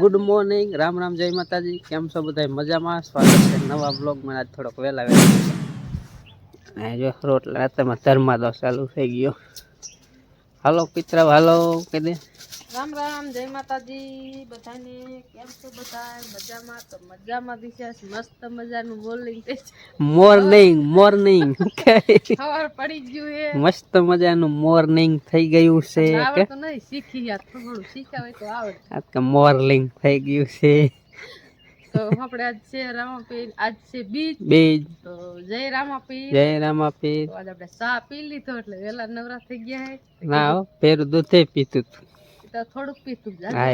Good morning Ram Ram, જય માતાજી. કેમ છો બધા મજામાં? સ્વાગત છે નવા બ્લોગમાં આજ થોડોક વહેલા વહેલા. જો, રોટલા રાતેમાં ધર્માદો ચાલુ થઈ ગયો. હાલો પિતરા હાલો કહી દે? રામ રામ જય માતાજી બધાને કેમ છો બધા મજામાં? તો મજામાં વિશેષ મસ્ત મજાનું મોર્નિંગ મોર્નિંગ મોર્નિંગ ખબર પડી ગયું હે. મસ્ત મજાનું મોર્નિંગ થઈ ગયું છે કે તો નહીં? શીખી યાર થોડું શીખાવે તો આવડે. આજ કે મોર્નિંગ થઈ ગયું છે. તો આપણે આજ છે રામાપીર આજ છે બીજ. બીજ. તો જય રામાપીર. જય રામાપીર. આજ આપણે ચા પી લીધો એટલે વેલા નવરા થઈ ગયા હે. ના પેરું દૂધે પીતું તું. તો થોડુંક પીતું હા.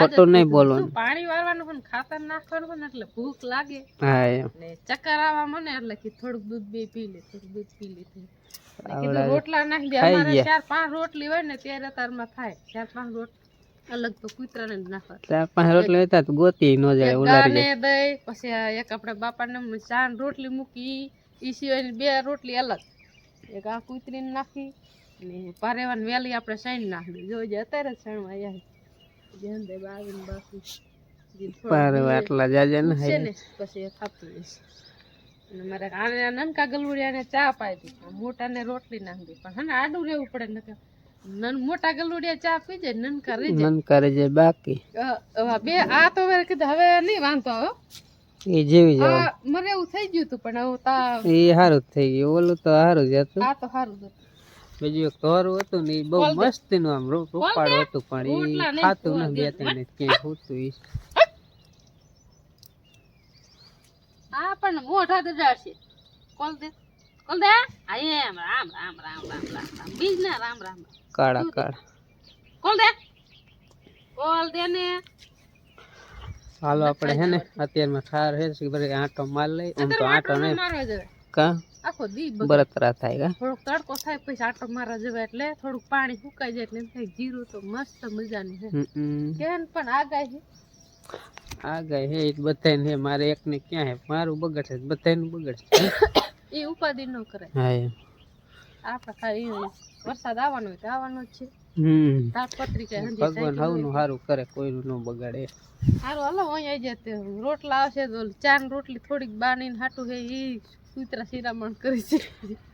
ખોટું નહીં બોલવાનું. પાણી વાળવાનું પણ ખાતર નાખવાનું પણ એટલે ભૂખ લાગે. હા ને ચક્કર આવવા મને એટલે કે થોડુંક દૂધ બે પી લે થોડુંક દૂધ પી લીધું રોટલા નાખી દે. અમારે ચાર પાંચ રોટલી હોય ને ત્યારે તારમાં થાય. ચાર પાંચ રોટલી અલગ તો કૂતરાને જ નાખવા. ચાર પાંચ રોટલી હતા તો ગોતી ન જાય ઉલારી દઈ પછી એક આપણે બાપાને ચાર રોટલી મૂકી. ઈ સિવાયની બે રોટલી અલગ. એક આ કૂતરીને નાખી. ને પારેવાન વેલી આપણે સાઈન નાખી જોઈ અત્યારે જ સાઈનમાં આવ્યા ધ્યાન દે બાવીને બાકી પારેવા આટલા જાજે ને છે ને પછી ખાતું થતું અને મારે આને નનકા ગલુડિયાને ચા પાઈ હતી મોટાને રોટલી નાખી દી પણ હે આડું રહેવું પડે નકર નન મોટા ગલુડિયા ચા પી જાય નનકા રહી જાય. કરે છે બાકી. બે આ તો હવે કીધું હવે નહીં વાંધો આવે. એ જેવી મને એવું થઈ ગયું હતું પણ હવે તા એ સારું જ થઈ ગયું. ઓલું તો સારું જ હતું. આ તો સારું હતું. બીજું એક તોરું હતું ને એ બહુ મસ્તનું આમ રોપાળું હતું પણ એ ખાતું ને બે. ત્રણ ક્યાંય હોતું એ હા પણ મોઢા તો જાશે કોલ દે. કોલ દે. આ એમ રામ રામ રામ રામ રામ રામ. બીજ ને રામ રામ. કાળા કાળા. કોલ દે. કોલ દે ને. હાલો આપણે હે ને અત્યારમાં ઠાર હે છે બરે આંટો માર લઈ આમ તો આંટો નહીં. કા? આખો દી બગડે. બરતરા થાય થોડોક તડકો થાય પછી આટો મારા જવાય એટલે થોડુંક પાણી સુકાઈ જાય એટલે એમ થાય જીરું તો મસ્ત મજાનું છે. કેન પણ આગાહી આ ગઈ હે બધાને હે મારે એકને ક્યાં હે મારું બગડશે બધાનું બગડશે એ ઉપાધિ ન કરે હા આપણે ખાલી વરસાદ આવવાનો હોય તો આવવાનો જ છે. ભગવાન હવનું સારું કરે કોઈનું ન બગાડે. સારું હાલો અહીંયા રોટલા આવશે તો ચાર રોટલી થોડીક બાની હાટું હે એ કૂતરા શિરામણ કરી છે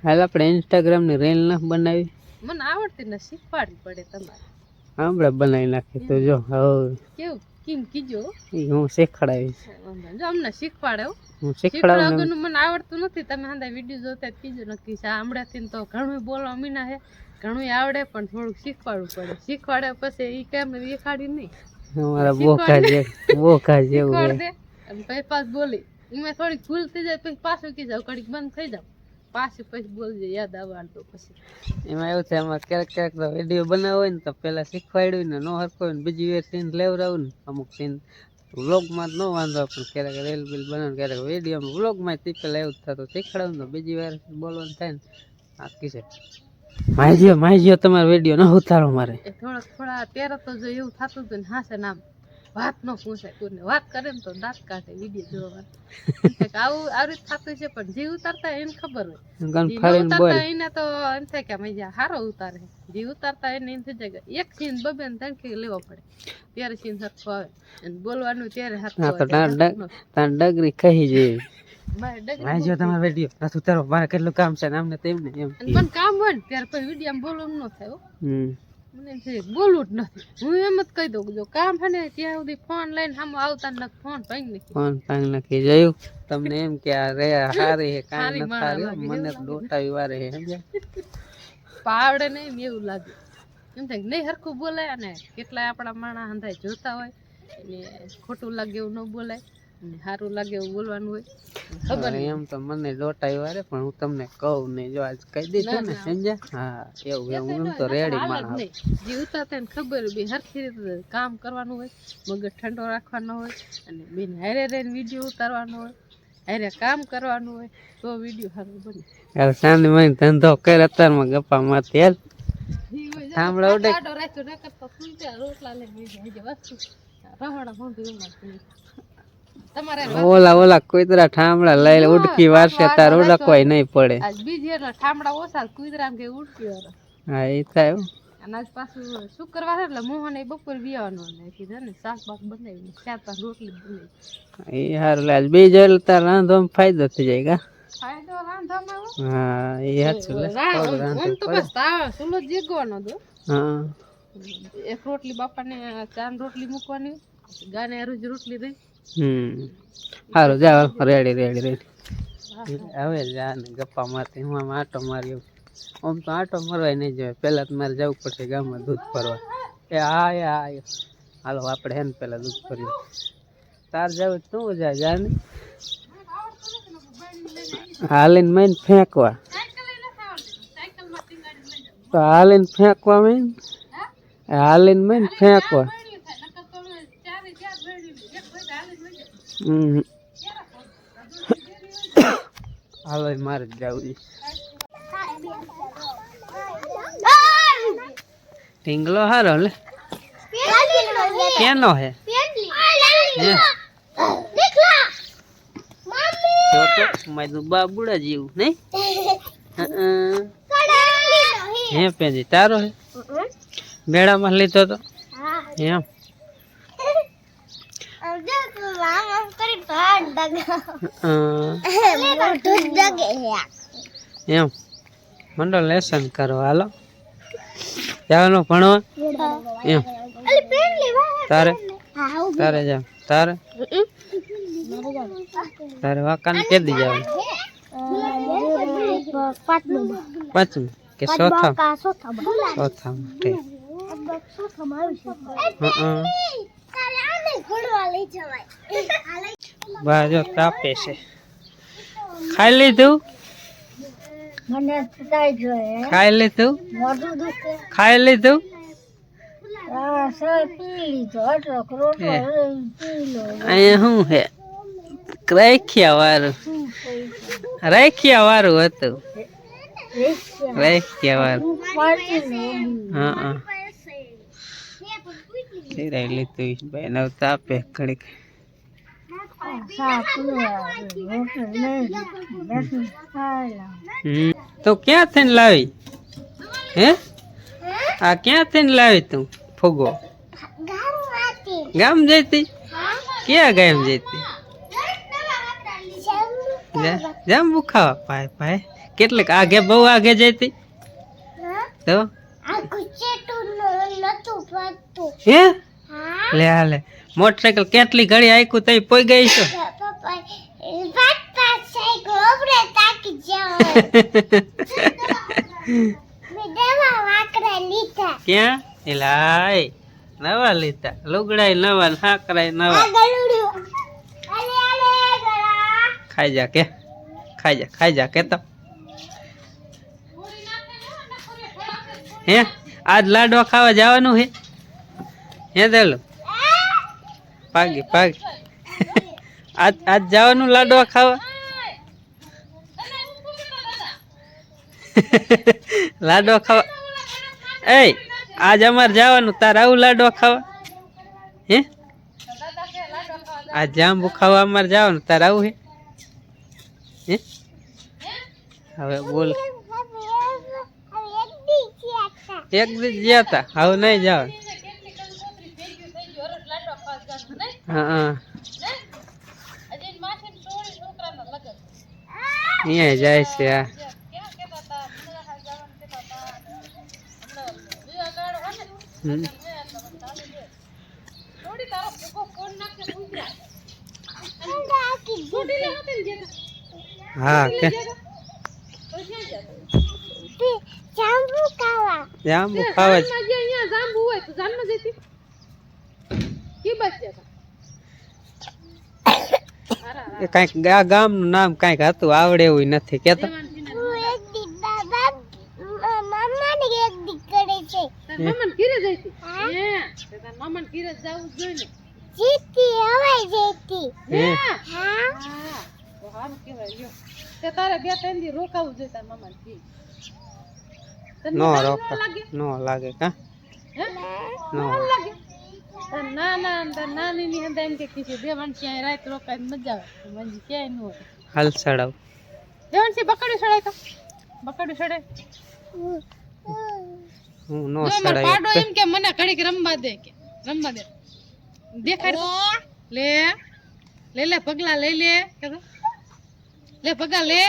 હાલ આપણે ઇન્સ્ટાગ્રામની રીલ ના બનાવી. મને આવડતી ને શીખવાડવી પડે તમારે. હમણાં બનાવી નાખી તો જો હવે કેવું? કેમ કીજો હું. શીખવાડાવીશ. જો અમને શીખવાડે હું. શીખડાવું મને આવડતું નથી. તમે હાંદા વીડિયો જોતા કીજો. નક્કી છે હમણાંથી તો ઘણું બોલવા મીના છે. ઘણું આવડે પણ થોડુંક શીખવાડવું પડે. શીખવાડે પછી એ કેમ દેખાડી નહીં. અમારા બોકા જે બોકા જેવું શીખવાડ અને પછી પાછ બોલી. એમાં થોડીક ભૂલ થઈ જાય પછી પાછું કી જાવ કડીક બંધ થઈ જાવ. પાછું પછી બોલજે યાદ આવવાનું તો પછી. એમાં એવું છે અમારે ક્યારેક ક્યારેક તો વીડિયો બનાવો હોય ને તો પહેલાં શીખવાડ્યું ને નો હરખો હોય ને બીજી વાર સીન લેવડાવું ને અમુક સીન. વ્લોગમાં જ ન વાંધો પણ ક્યારેક રેલ બિલ બનાવે ક્યારેક વિડીયોમાં વ્લોગમાં તે પહેલાં એવું થતું શીખવાડવું ને તો બીજી વાર બોલવાનું થાય ને આ કી છે. માહિતીઓ માહિતીઓ તમારો વીડિયો ન ઉતારો મારે. થોડાક થોડા ત્યારે તો જો એવું થતું હતું ને હાસે નામ વાત ન પૂછાય કોઈને વાત કરે ને તો દાંત કાઢે વીડિયો જોવા. આવું આવી રીત થતું છે પણ જે ઉતારતા એને ખબર હોય. ઉતારતા એને તો એમ થાય કે અમે હારો ઉતારે. જે ઉતારતા એને એમ થઈ જાય એક સીન બબે ને ત્રણ કે લેવો પડે. ત્યારે સીન સરખો આવે. અને બોલવાનું ત્યારે હાથ ડગરી કહી જેવી મારે તમારો વીડિયો ઉતારો. મારે કેટલું કામ છે ને આમને તેમને એમ. પણ કામ હોય ને ત્યારે કોઈ વીડિયો બોલવાનું ન થાય હમ. મને બોલવું જ નથી. હું એમ જ કહી દઉં જો કામ છે ને ત્યાં સુધી ફોન લઈને સામે આવતા નથી ફોન ભાઈ નાખી. ફોન પાંગ નાખી. જોયું? તમને એમ કે આ રે હારી હે કામ લાગે, મને દોટાવી વારે હે પાવડે નહીં ને એવું લાગે. એમ થાય કે નહીં હરખું બોલાય અને કેટલાય આપણા માણસ હંધાય જોતા હોય એટલે ખોટું લાગે એવું ન બોલાય. સારું લાગે એવું બોલવાનું હોય. ખબર એમ તો મને લોટાઈ વારે પણ હું તમને કહું ને જો આજ કહી દીધું ને સમજ્યા હા એવું એવું હું તો રેડી માણસ. જે ઉતારતા ને ખબર બે હરખી રીતે કામ કરવાનું હોય મગજ ઠંડો રાખવાનો હોય અને બેન હારે રહીને વીડિયો ઉતારવાનો હોય હારે કામ કરવાનું હોય તો વીડિયો સારું બને. હવે સાંજ મને ધંધો કર અત્યારમાં ગપ્પા માં છે, થાંભલા ઉડે. રોટલા લઈને. વસ્તુ. રહોડા ભોંધી. તમારે ઓલા ઓલા કુતરા ઠામડા લઈ ઉડકી વારશે તાર ઉડકવાય નહીં પડે. આજ બીજી એટલે ઠામડા ઓછા કુતરા કે ઉડકી હા એ થાય અનાજ અને આજ પાછું શુક્રવાર એટલે મોહન એ બપોર વિયાવાનું ને કીધું ને શાક બાક બનાવી ચાર પાંચ રોટલી બનાવી. એ હારું લે બે જાય તાર રાંધો ફાયદો થઈ જાય કા? ફાયદો રાંધવામાં હા એ હાચું લે તો બસ તાવ જીગવાનો હા. એક રોટલી બાપાને ચાર રોટલી મૂકવાની ગાને રોજ રોટલી દઈ. હમ. સારું જાવ રેડી રેડી રેડી હવે જા ને ગપ્પા મારતી હું આમ આટો માર્યો. આમ તો આટો મારવાય નહીં જોઈએ પહેલાં તો મારે જવું પડશે ગામમાં દૂધ ભરવા. એ હા એ હા હાલો આપણે હે ને પહેલાં દૂધ ભરીએ. તાર જવું તું જા જા ને. હાલીને મેં ફેંકવા. તો હાલીને ફેંકવા મેં હાલીને મેં ફેંકવા. હાલો મારે જ જવું છે ઢીંગલો હારો લે. કેનો હે? બાબુડા જેવું નહીં? હે પેજી તારો હે? મેળામાં લીધો તો? એમ? એમ મંડળ લેસન કરો હાલો જવાનું ભણવા એમ તારે તારે જા તારે તારે વાકાને કેદી જાવ પાંચમું કે ચોથા ચોથા માટે મને તાપે છે. ખાઈ લીધું? ખાઈ લીધું? ખાઈ લીધું? અહીંયા શું હે? રાખ્યા વાળું રાખ્યા વાળું હતું. રાખ્યા. વાળું હા હા લીધું બેન. તાપે ઘડીક. તો ક્યાં થઈને લાવી? હે? આ ક્યાં થઈને લાવી તું? ફુગો. ગામ જઈતી ક્યાં ગામ જઈતી જેમ જાંબુ ખાવા પાય પાય. કેટલીક આગે બહુ આગે જઈતી તો? હે. લે હાલે. મોટરસાયકલ કેટલી ઘડી આયકું તઈ પોઈ ગઈ છો? ક્યાં? એલાય નવા લીધા. લુગડાય નવા હાકરાય નવા. ખાઈ જા કે ખાઈ જા ખાઈ જા કે તો હે આજ લાડવા ખાવા જવાનું હે? હે દેલો પાગી પાગી આજ આજ જવાનું લાડવા ખાવા. લાડવા ખાવા. એ આજ અમારે જવાનું તાર આવું લાડવા ખાવા? હે? આ જાંબુ ખાવા અમારે જવાનું તાર આવું હે? હે? હવે બોલ. એક દિવસ ગયા હતા. હવે નહીં જાવ હા અહીંયા જાય છે આ. હા કે જાંબુ ખાવા જ જાંબુ હોય તો જાનમાં જતી કે બસ જતા એ કાંઈક ગા ગામનું નામ કાંઈક હતું આવડે એવું નથી કેતો. તાર મામાને ઘીરે જઈતી હે તે તાર મામાને ઘીરે જાવું જ જોઈએ ને. હે? હા. તો સારું કહેવાય લ્યો. તે તારે બે ત્રણ દી રોકાવું જોઈએ તાર નો રોકા લાગે? નો લાગે કા? નો. લાગે? નાના અને તાર નાનીની અંદર એમ કે કીધું દેવાન ક્યાંય રાત રોકાય મજા આવે. મંજી ક્યાંય ન હોય. હાલ ચડાવ દેવાન છે બકડ્યું સડાય તો. બકડ્યું સડાય. હું નો મારો પાડો સડાય. એમ કે મને ઘડીક રમવા દે કે રમવા દે. દેખાડ. લે લે લે પગલા લઈ લે. લે પગલા લે.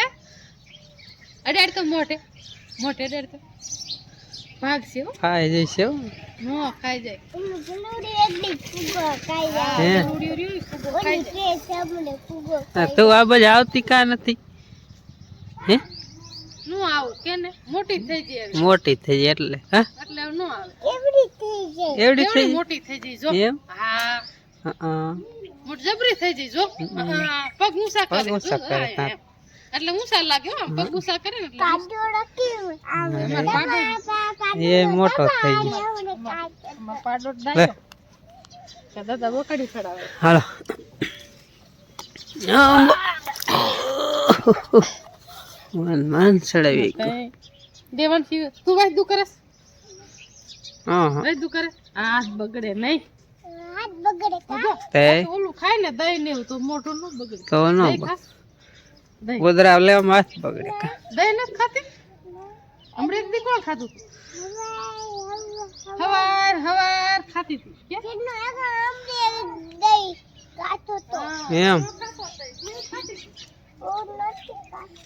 અડાડ તો મોટે મોઢે અડાડ તો ભાગ છે ખાઈ. નો ખાઈ જાય. તું આ બાજુ આવતી કા નથી? હે? નું આવું કે ને? મોટી થઈ જાય. મોટી થઈ જાય એટલે હા? એટલે નો આવે. એવડી થઈ જાય. એવડી એવડી થઈ મોટી થઈ જાય જો. હા. હા મોટી જબરી થઈ જાય જો. હા, પગ ઊંચા કરે. પગ ઊંચા કરે, હા, હા. લાગે પગ કરે ને એટલે કાદોડો કેમ આવે? એમાં પાડો એ મોટો થઈ ગયો. એમને કાદો એમાં પાડો ડાયો કે દાદા બોકડી ખડાવે હાલો. આમ. માન માન ચડાવી દેવાન તું વાય દુ કરસ? હા હા. દુ કરે હાથ બગડે નહીં. હાથ બગડે ઓલું ખાય ને દહીં ને તો મોટું ન બગડે. તો ન દહીં ગોદરા લેવામાં હાથ બગડે કા દહીં નથી ખાતી હમણાં એક દી કોણ ખાધું હવાર હવાર ખાતી હતી કે? કેટલું આગળ અમને દઈ કાચો તો એમ ઓ નથી કાચો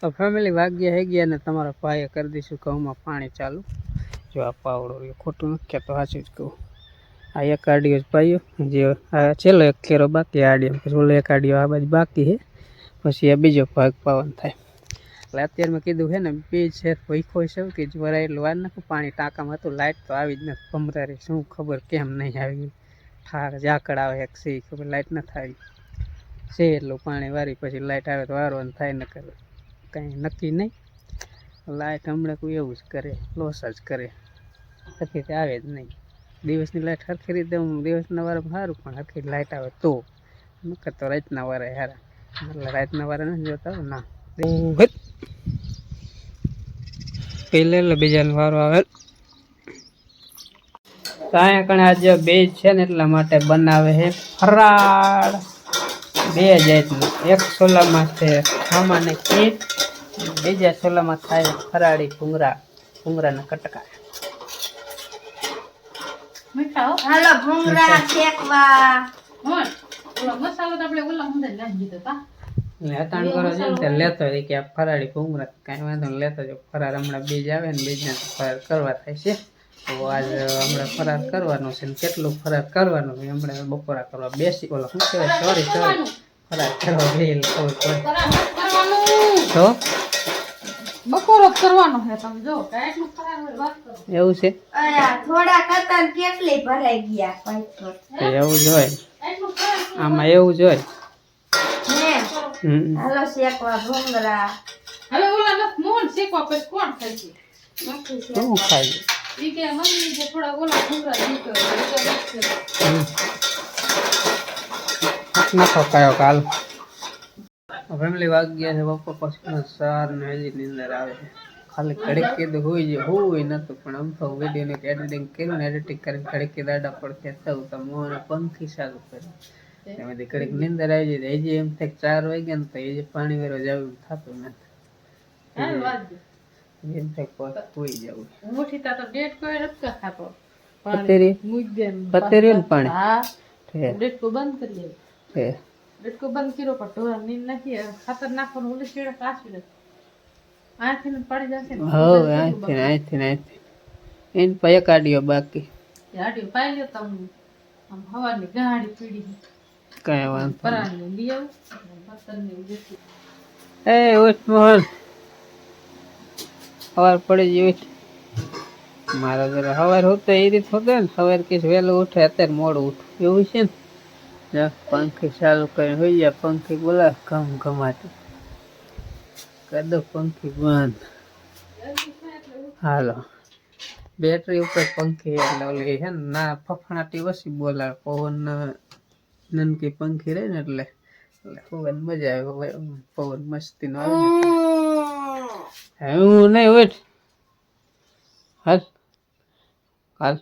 તો ફેમિલી વાગ્યા હે ગયા ને તમારા ભાઈએ કરી દઈશું ઘઉંમાં પાણી ચાલુ. જો આ પાવડો રહ્યો ખોટું નથી કહેતો સાચું જ કહું. આ એક આડિયો જ પાયો જે આ છેલ્લો એક ખેરો બાકી આડિયો પછી ઓલો એક આડિયો આ બાજુ બાકી છે. પછી આ બીજો ભાગ પાવન થાય. એટલે અત્યારે મેં કીધું છે ને, બે શેર વહીખો છે કે વરાય એટલું વાર નાખું પાણી ટાંકામાં હતું લાઇટ તો આવી જ નથી, ભમરારી શું ખબર કેમ નહીં આવી. ઠાર ઝાકળ આવે એક સી ખબર લાઇટ નથી આવી. છે એટલું પાણી વારી, પછી લાઇટ આવે તો વારવાનું થાય ન કરે કંઈ નક્કી નહીં. લાઇટ હમણાં કોઈ એવું જ કરે, લોસ જ કરે. સરખી રીતે આવે જ નહીં. દિવસની લાઇટ સરખી રીતે હું દિવસના વારમાં સારું, પણ સરખી લાઇટ આવે તો. નકર તો રાતના વારે એટલે રાતના વારે નથી જોતા ના. પેલે એટલે બીજાનો વારો આવે. તો અહીંયા કણે આજે બે છે ને એટલા માટે બનાવે છે ફરાળ. બે જાતનું એક સોલામાં છે ખામાને ખીર બીજા સોલામાં થાય ફરાળી ભૂંગરા ભૂંગરાના કટકા. હાલો શેકવા. ઓલો મસાલો તો આપણે ઓલા અંદર નાખી દીધો તા. એટલે કરો છે ને લેતો હોય કે આ ફરાળી ભૂંગરા કાંઈ વાંધો નહીં લેતો જો ફરાર હમણાં બીજ આવે ને બીજને તો ફરાર કરવા થાય છે. તો આજ હમણાં ફરાર કરવાનો છે ને કેટલું ફરાર કરવાનું છે? હમણાં બપોરા કરવા બેસી ઓલા શું કહેવાય? Sorry sorry. ફરાર કરવા બે તો? બપોરો કરવાનો છે તમે જો કાંઈકનું ફરાર વાત કરો. એવું છે? થોડા કરતા કેટલી ભરાઈ ગયા એવું જ હોય. આમાં એવું જ હોય. હાલો શેકવા ભૂંગળા. હવે ઓલા મોહન શેકવા પછી કોણ નથી શું ખાય ઈ કે મમ્મી જે થોડા ઓલા દીધો. નાખો કયો કાલ. ફેમિલી વાગ્યા છે બપોર પછી સાર ને હજી નીંદર આવે છે. ખાલી ઘડીક કીધું હોય છે હોય નતું પણ આમ તો વીડિયો ને એડિટિંગ કર્યું ને એડિટિંગ કરીને ઘડીક દાડા પડખે થયું તો મોને પંખી ચાલુ કર્યું. એમાંથી કડક નીંદર આવી જાય હજી એમ થાય ચાર વાગ્યા ને તો હજી પાણી વેરો જવું થતું નથી. એમ થાય પોત સુઈ જવું મુઠી તો ડેટ કોઈ નથી ખાતો. પતેરી મૂકી દે ને પતેરી ને પાણી? હા. છે ડેટકો બંધ કરી દે છે ડેટકો બંધ કર્યો પણ ઢોરા નીંદ નથી ખાતર નાખવાનું ઉલી ચીડે કાચી નથી. આથી પડી જશે ને. એને કાઢ્યો બાકી. હાડી પાઈ લ્યો તમે. આમ હવાની ગાડી પીડી. કઈ વાંધો નહીં. લઈ આવું. બર્તનને બેસી એ ઉઠ મોહન. સવાર પડી ઉઠ. મારા જરા સવાર હોતો એ રીત હોતો ને સવાર કે વહેલું ઉઠે અત્યારે મોડું ઉઠ. એવું છે ને? પંખી ચાલુ કરીને હોઈ જાય પંખી બોલા ઘમ ઘમાતી કરી દો પંખી બંધ. હાલો. બેટરી ઉપર પંખી એટલે ઓલી છે ને ના ફફણાટી ઓછી બોલાવે. પવન નનકી પંખી રહે ને એટલે એટલે પવન મજા આવે. પવન મસ્તી નો આવે હું નહીં ઉઠ હાલ. હાલ.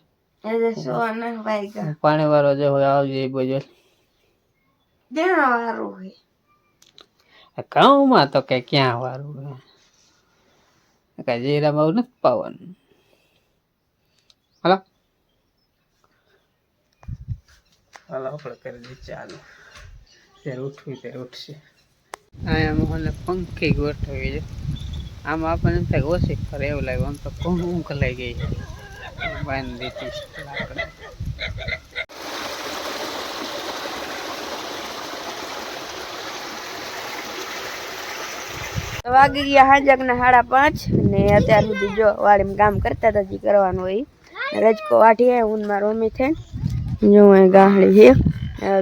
પાણી વાળો જે હોય આવજે બાજુ. દેણા વાળું હોય. ઘઉંમાં તો કઈ ક્યાં વારું કે જીરામાં નથી પાવાનું. હાલો. હલો આપણે કરી દઈએ ચાલુ. ત્યારે ઉઠવી ત્યારે ઉઠશે. અહીંયા મને પંખી ગોઠવી છે. આમ આપણને ઓછી કરે એવું લાગે. આમ તો કોણ ઊંઘ લઈ ગઈ છે બાંધી દીધી તો વાગી ગયા હાંજકના સાડા પાંચ ને અત્યાર સુધી જો વાડીમાં કામ કરતા હતા, જે કરવાનું હોય રજકો ને મારો મમ્મી થઈને. જો એ ગાહડી છે.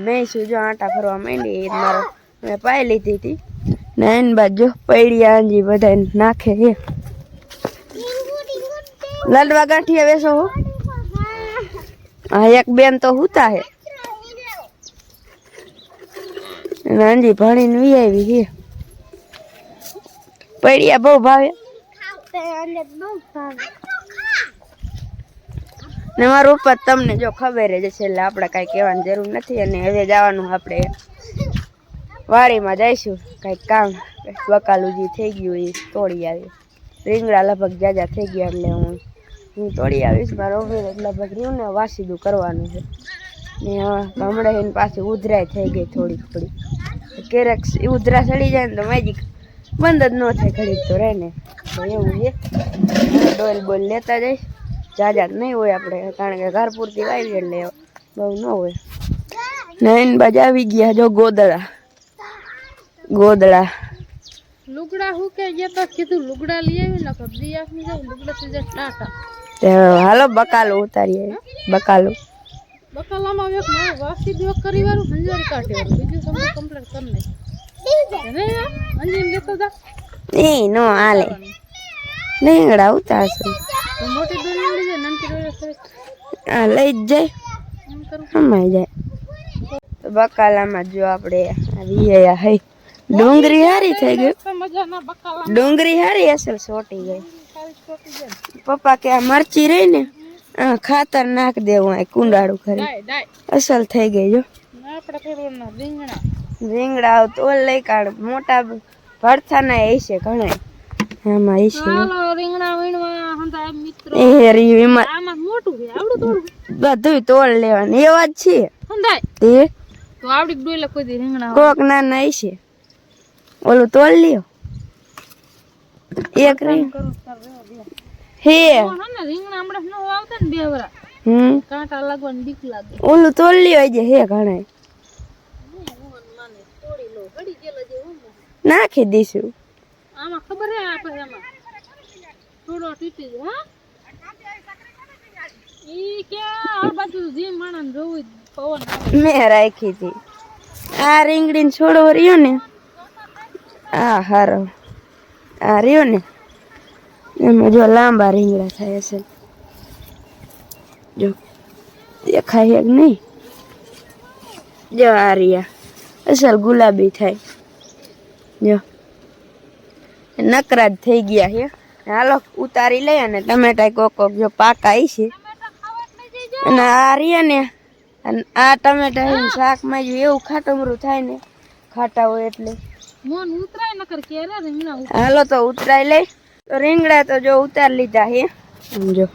ભેંસું જો આટા ફરવા માંડી એ મારો મેં પાઈ લીધી હતી. ને એની બાદ જો પૈડિયા અંજી બધા નાખે છે. લાડવા ગાંઠિયા બેસો હો. હા એક બેન તો હુતા હે હાંજી ભણીને વી આવી છે. પૈડિયા બહુ ભાવે. ને મારું ઉપર તમને જો ખબર જ છે એટલે આપણે કાંઈ કહેવાની જરૂર નથી અને હવે જવાનું આપણે વાડીમાં જઈશું. કાંઈક કામ. બકાલું જે થઈ ગયું એ તોડી આવી. રીંગણા લગભગ જાજા થઈ ગયા એટલે હું હું તોડી આવીશ. મારો લગભગ રહ્યું ને વાસીદું કરવાનું છે. ને હમણાં એની પાસે ઉધરાય થઈ ગઈ થોડી થોડી ક્યારેક ઉધરા ચડી જાય ને તો મેજિક બંધ જ ન થાય ઘડીક તો રહે ને. તો એવું છે. ડોલ બોલ લેતા જઈશ જાજા જ નહીં હોય આપણે કારણ કે ઘર પૂરતી વાવી એટલે બહુ ન હોય. નયન બાજુ આવી ગયા જો ગોદડા. ગોદડા. લુગડા હું કે જે તો કીધું લુગડા લઈ આવી ને કબડી આપી જાવ લુગડા થી જાય ટાટા તે હાલો બકાલો ઉતારીએ બકાલો. બકાલામાં એક મારે વાસી દિવસ કરી વાળું હંજારી કાઢે બીજું તમને કમ્પ્લીટ કરી નાખી. અંજીન લેતો જા એ નો આલે રીંગણા ઉતારશે. આ લઈ જ જાય. સમાઈ જાય. બકાલામાં જો આપણે રિયા હઈ. ડુંગળી હારી થઈ ગઈ. ડુંગરી ડુંગળી હારી અસલ સોટી ગઈ. પપ્પા કે આ મરચી રહી ને આ ખાતર નાખ દેવું કુંડાળું ખરી. અસલ થઈ ગઈ જો. આપણે થોડું રીંગણા. રીંગણા તોલ લઈ કાઢ. મોટા ભરથાના એ છે ઘણા. આમાં એ છે રીંગણા વીણવા હંધા મિત્રો. એ હેરી એમાં આમાં મોટું છે આવડું થોડું બધું તોલ લેવાની. એવા જ છે. હંધાય. તે તો આવડી ડોલે કોઈ દી રીંગણા કોક નાના એ છે ઓલું તોલ લ્યો. એક રીંગ હે. હે ને રીંગણા હમણાં ન આવતા ને બે વરા હમ. કાંટા લાગવાની બીક લાગે. ઓલું તોલ લ્યો જે. હે ઘણા નાખી દઈશું. આમાં ખબર હે આપણે એમાં થોડો ટીટી હા. ઈ કે આ બાજુ જે માણસ જોવું પવન મેં રાખી હતી. આ રીંગણી છોડો રહ્યો ને આ હારો. આ રહ્યો ને એમાં જો લાંબા રીંગણા થાય છે. જો દેખાય એક નહીં. જો આ રહ્યા. અસલ ગુલાબી થાય. જો. નકરા જ થઈ ગયા છે હાલો ઉતારી લઈ અને ટમેટા કોક કોક જો પાકા આવી છે. અને આ રહ્યા ને અને આ ટમેટા શાકમાં જો એવું ખાટમરું થાય ને ખાટા હોય એટલે. ઉતરાય. હાલો તો ઉતરાઈ લઈ. તો રીંગણા તો જો ઉતાર લીધા છે સમજો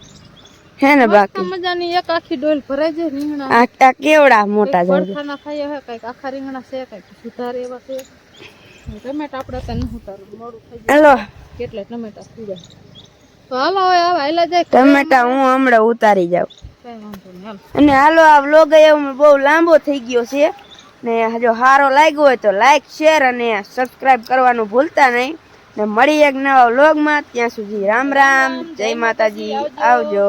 હે ને બાકી? મજાની એક આખી ડોલ ભરાઈ જાય રીંગણા. આ કેવડા મોટા જાય પડખાના થાય હે કંઈક આખા રીંગણા છે કંઈક સુધારે એવા છે. ટમેટા આપણે તને ઉતારું મોડું થઈ જાય. હેલો. કેટલા ટમેટા સુધાર. તો હાલો હવે હવે હાલા જાય ટમેટા હું હમણાં ઉતારી જાઉં. વાંધો અને હાલો આ વ્લોગ એવું બહુ લાંબો થઈ ગયો છે. ને જો સારો લાગ્યો હોય તો લાઈક શેર અને સબસ્ક્રાઇબ કરવાનું ભૂલતા નહીં. ને મળી એક નવા વ્લોગમાં ત્યાં સુધી રામ રામ. જય માતાજી. આવજો.